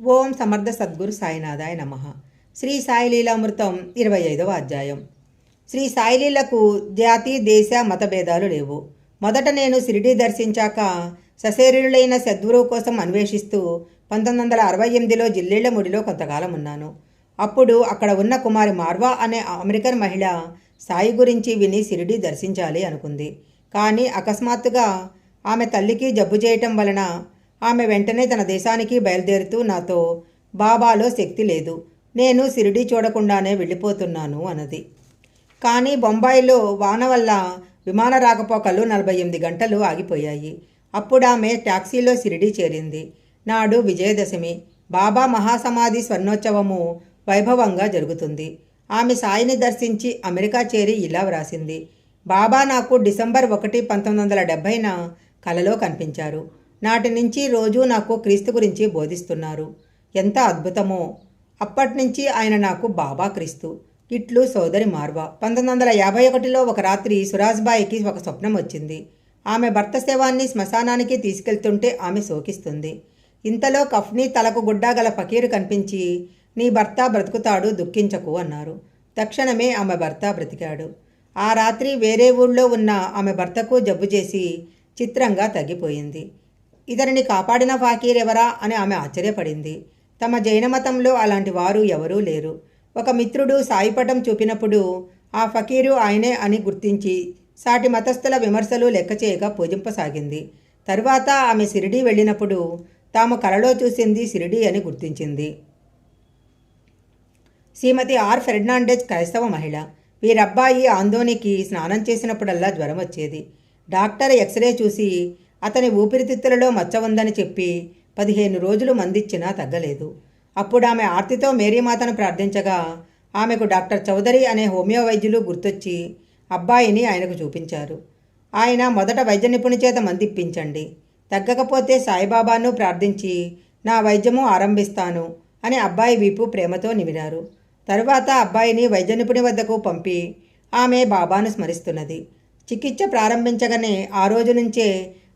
ఓం సమర్థ సద్గురు సాయినాథాయ నమ. శ్రీ సాయిలీలామృతం ఇరవై ఐదవ అధ్యాయం. శ్రీ సాయిలీలకు జాతి దేశ మతభేదాలు లేవు. మొదట నేను సిరిడి దర్శించాక సశరీరులైన సద్గురువు కోసం అన్వేషిస్తూ పంతొమ్మిది వందల అరవై ఎనిమిదిలో జిల్లేళ్ళ ముడిలో కొంతకాలం ఉన్నాను. అప్పుడు అక్కడ ఉన్న కుమారి మార్వా అనే అమెరికన్ మహిళ సాయి గురించి విని సిరిడి దర్శించాలి అనుకుంది. కానీ అకస్మాత్తుగా ఆమె తల్లికి జబ్బు చేయటం వలన ఆమె వెంటనే తన దేశానికి బయలుదేరుతూ నాతో బాబాలో శక్తి లేదు. నేను సిరిడి చూడకుండానే వెళ్ళిపోతున్నాను అన్నది. కానీ బొంబాయిలో వాన వల్ల విమాన రాకపోకలు నలభై ఎనిమిది గంటలు ఆగిపోయాయి. అప్పుడు ఆమె ట్యాక్సీలో సిరిడి చేరింది. నాడు విజయదశమి. బాబా మహాసమాధి స్వర్ణోత్సవము వైభవంగా జరుగుతుంది. ఆమె సాయిని దర్శించి అమెరికా చేరి ఇలా వ్రాసింది బాబా నాకు డిసెంబర్ ఒకటి పంతొమ్మిది వందల డెబ్భైన కలలో కనిపించారు. నాటి నుంచి రోజూ నాకు క్రీస్తు గురించి బోధిస్తున్నారు. ఎంత అద్భుతమో! అప్పటి నుంచి ఆయన నాకు బాబా క్రీస్తు. ఇట్లు సోదరి మార్వా. పంతొమ్మిది వందల యాభై ఒకటిలో ఒక రాత్రి సురాజ్బాయికి ఒక స్వప్నం వచ్చింది. ఆమె భర్త శవాన్ని శ్మశానానికి తీసుకెళ్తుంటే ఆమె శోకిస్తుంది. ఇంతలో కఫ్నీ తలకు గుడ్డాగల ఫకీరు కనిపించి నీ భర్త బ్రతుకుతాడు దుఃఖించకు అన్నారు. తక్షణమే ఆమె భర్త బ్రతికాడు. ఆ రాత్రి వేరే ఊళ్ళో ఉన్న ఆమె భర్తకు జబ్బు చేసి చిత్రంగా తగ్గిపోయింది. ఇతనిని కాపాడిన ఫకీర్ ఎవరా అని ఆమె ఆశ్చర్యపడింది. తమ జైన మతంలో అలాంటి వారు ఎవరూ లేరు. ఒక మిత్రుడు సాయిపటం చూపినప్పుడు ఆ ఫకీరు ఆయనే అని గుర్తించి సాటి మతస్థుల విమర్శలు లెక్క చేయక పూజింపసాగింది. తరువాత ఆమె సిరిడి వెళ్ళినప్పుడు తాము కలలో చూసింది సిరిడి అని గుర్తించింది. శ్రీమతి ఆర్ ఫెర్నాండెజ్ క్రైస్తవ మహిళ. వీరబ్బాయి ఆందోనికి స్నానం చేసినప్పుడల్లా జ్వరం వచ్చేది. డాక్టర్ ఎక్స్రే చూసి అతని ఊపిరితిత్తులలో మచ్చ ఉందని చెప్పి పదిహేను రోజులు మందిచ్చినా తగ్గలేదు. అప్పుడు ఆమె ఆర్తితో మేరీమాతను ప్రార్థించగా ఆమెకు డాక్టర్ చౌదరి అనే హోమియో వైద్యులు గుర్తొచ్చి అబ్బాయిని ఆయనకు చూపించారు. ఆయన మొదట వైద్య నిపుణి చేత మందిప్పించండి. తగ్గకపోతే సాయిబాబాను ప్రార్థించి నా వైద్యము ఆరంభిస్తాను అని అబ్బాయి వీపు ప్రేమతో నిమిరారు తరువాత అబ్బాయిని వైద్య నిపుణి వద్దకు పంపి ఆమె బాబాను స్మరిస్తున్నది. చికిత్స ప్రారంభించగానే ఆ రోజు నుంచే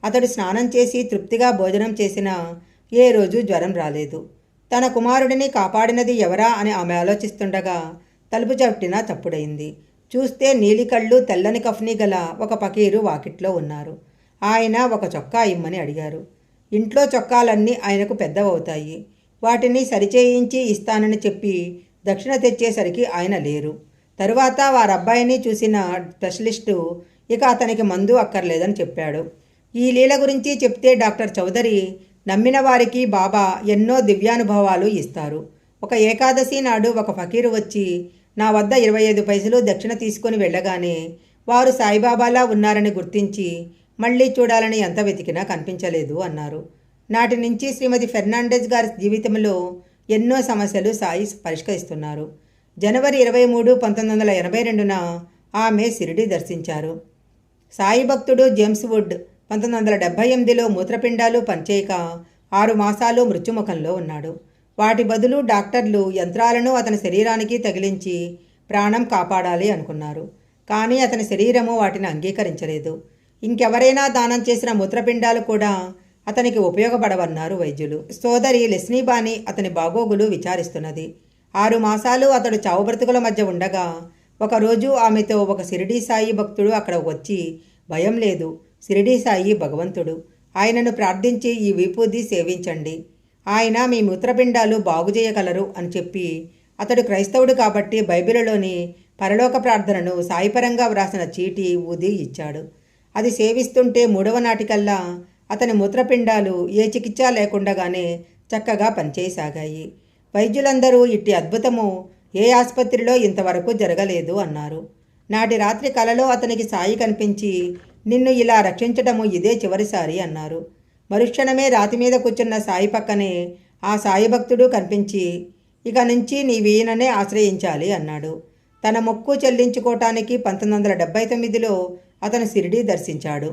అతడు స్నానం చేసి తృప్తిగా భోజనం చేసినా ఏ రోజు జ్వరం రాలేదు. తన కుమారుడిని కాపాడినది ఎవరా అని ఆమె ఆలోచిస్తుండగా తలుపు చట్టిన తప్పుడైంది. చూస్తే నీలి కళ్ళు తెల్లని కఫ్ని గల ఒక పకీరు వాకిట్లో ఉన్నారు. ఆయన ఒక చొక్కా ఇమ్మని అడిగారు. ఇంట్లో చొక్కాలన్నీ ఆయనకు పెద్దవవుతాయి. వాటిని సరిచేయించి ఇస్తానని చెప్పి దక్షిణ తెచ్చేసరికి ఆయన లేరు. తరువాత వారబ్బాయిని చూసిన స్పెషలిస్టు ఇక అతనికి మందు అక్కర్లేదని చెప్పాడు. ఈ లీల గురించి చెప్తే డాక్టర్ చౌదరి నమ్మిన వారికి బాబా ఎన్నో దివ్యానుభవాలు ఇస్తారు. ఒక ఏకాదశి నాడు ఒక ఫకీరు వచ్చి నా వద్ద ఇరవై ఐదు పైసలు దక్షిణ తీసుకుని వెళ్ళగానే వారు సాయిబాబాలా ఉన్నారని గుర్తించి మళ్ళీ చూడాలని ఎంత వెతికినా కనిపించలేదు అన్నారు. నాటి నుంచి శ్రీమతి ఫెర్నాండెజ్ గారి జీవితంలో ఎన్నో సమస్యలు సాయి పరిష్కరిస్తున్నారు. జనవరి ఇరవై మూడు పంతొమ్మిది వందల ఎనభై రెండున ఆమె సిరిడి దర్శించారు. సాయి భక్తుడు జేమ్స్ వుడ్ పంతొమ్మిది వందల డెబ్భై ఎనిమిదిలో మూత్రపిండాలు పనిచేయక ఆరు మాసాలు మృత్యుముఖంలో ఉన్నాడు. వాటి బదులు డాక్టర్లు యంత్రాలను అతని శరీరానికి తగిలించి ప్రాణం కాపాడాలి అనుకున్నారు. కానీ అతని శరీరము వాటిని అంగీకరించలేదు. ఇంకెవరైనా దానం చేసిన మూత్రపిండాలు కూడా అతనికి ఉపయోగపడవన్నారు వైద్యులు. సోదరి లెస్నీబాని అతని బాగోగులు విచారిస్తున్నది. ఆరు మాసాలు అతడు చావుబ్రతుకుల మధ్య ఉండగా ఒకరోజు ఆమెతో ఒక సిరిడీ సాయి భక్తుడు అక్కడ వచ్చి భయం లేదు. షిరిడీ సాయి భగవంతుడు. ఆయనను ప్రార్థించి ఈ విభూది సేవించండి. ఆయన మీ మూత్రపిండాలు బాగు చేయగలరు అని చెప్పి అతడు క్రైస్తవుడు కాబట్టి బైబిల్లోని పరలోక ప్రార్థనను సాయిపరంగా వ్రాసిన చీటీ ఊది ఇచ్చాడు. అది సేవిస్తుంటే మూడవ నాటికల్లా అతని మూత్రపిండాలు ఏ చికిత్స లేకుండగానే చక్కగా పనిచేయసాగాయి. వైద్యులందరూ ఇట్టి అద్భుతము ఏ ఆసుపత్రిలో ఇంతవరకు జరగలేదు అన్నారు. నాటి రాత్రి కలలో అతనికి సాయి కనిపించి నిన్ను ఇలా రక్షించటము ఇదే చివరిసారి అన్నారు. మరుక్షణమే రాతి మీద కూర్చున్న సాయి పక్కనే ఆ సాయి భక్తుడు కనిపించి ఇక నుంచి నీ వీణనే ఆశ్రయించాలి అన్నాడు. తన మొక్కు చెల్లించుకోవటానికి పంతొమ్మిది వందల డెబ్బై తొమ్మిదిలో అతను సిరిడి దర్శించాడు.